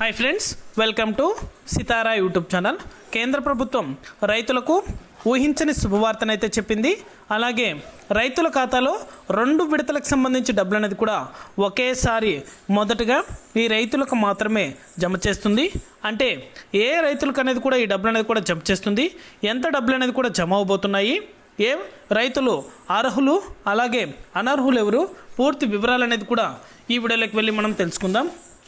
Hi friends welcome to Sitara YouTube channel కేంద్ర ప్రభుత్వం రైతులకు ఊహించని శుభవార్తనైతే చెప్పింది. అలాగే రైతుల ఖాతాలో రెండు విడతలకు సంబంధించి డబ్బులు అనేది కూడా ఒకేసారి మొదటగా ఈ రైతులకు మాత్రమే జమ చేస్తుంది. అంటే ఏ రైతులకు అనేది కూడా ఈ డబ్బులు అనేది కూడా జమ చేస్తుంది. ఎంత డబ్బులు అనేది కూడా జమ అవబోతున్నాయి. ఏ రైతులు అర్హులు అలాగే అనర్హులు ఎవరు? పూర్తి వివరాలు అనేది కూడా ఈ వీడియోలోకి వెళ్ళి మనం తెలుసుకుందాం.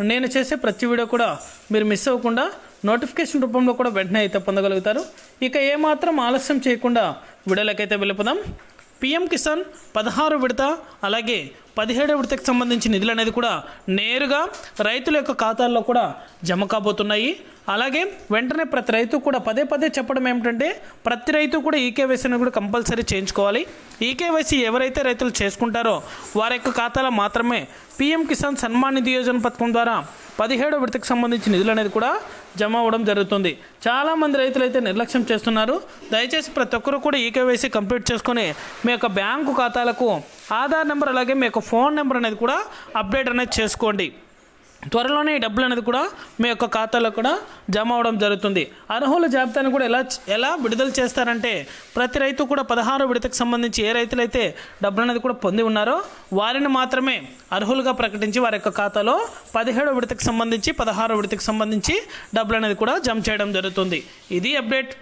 నేను చేసే ప్రతి వీడియో కూడా మీరు మిస్ అవ్వకుండా నోటిఫికేషన్ రూపంలో కూడా వెంటనే అయితే పొందగలుగుతారు. ఇక ఏమాత్రం ఆలస్యం చేయకుండా వీడియోలకైతే వెళ్ళిపోదాం. పిఎం కిసాన్ పదహారు విడత అలాగే పదిహేడు విడతకు సంబంధించిన నిధులు అనేది కూడా నేరుగా రైతుల యొక్క ఖాతాల్లో కూడా జమ కాబోతున్నాయి. అలాగే వెంటనే ప్రతి రైతు కూడా పదే పదే చెప్పడం ఏమిటంటే ప్రతి రైతు కూడా ఈకేవైసీని కూడా కంపల్సరీ చేయించుకోవాలి. ఈకేవైసీ ఎవరైతే రైతులు చేసుకుంటారో వారి యొక్క ఖాతాలో మాత్రమే పిఎం కిసాన్ సన్మాన్ నిధి యోజన పథకం ద్వారా పదిహేడో విడతకు సంబంధించి నిధులు అనేది కూడా జమ అవ్వడం జరుగుతుంది. చాలామంది రైతులు అయితే నిర్లక్ష్యం చేస్తున్నారు. దయచేసి ప్రతి ఒక్కరు కూడా ఈకేవైసీ కంప్లీట్ చేసుకొని మీ యొక్క బ్యాంకు ఖాతాలకు ఆధార్ నెంబర్ అలాగే మీ యొక్క ఫోన్ నెంబర్ అనేది కూడా అప్డేట్ అనేది చేసుకోండి. త్వరలోనే ఈ డబ్బులు అనేది కూడా మీ యొక్క ఖాతాలో కూడా జమ అవడం జరుగుతుంది. అర్హుల జాబితాను కూడా ఎలా ఎలా విడుదల చేస్తారంటే ప్రతి రైతు కూడా పదహారు విడతకు సంబంధించి ఏ రైతులైతే డబ్బులు అనేది కూడా పొంది ఉన్నారో వారిని మాత్రమే అర్హులుగా ప్రకటించి వారి యొక్క ఖాతాలో పదిహేడు విడతకు సంబంధించి పదహారు విడతకు సంబంధించి డబ్బులు అనేది కూడా జమ చేయడం జరుగుతుంది. ఇది అప్డేట్.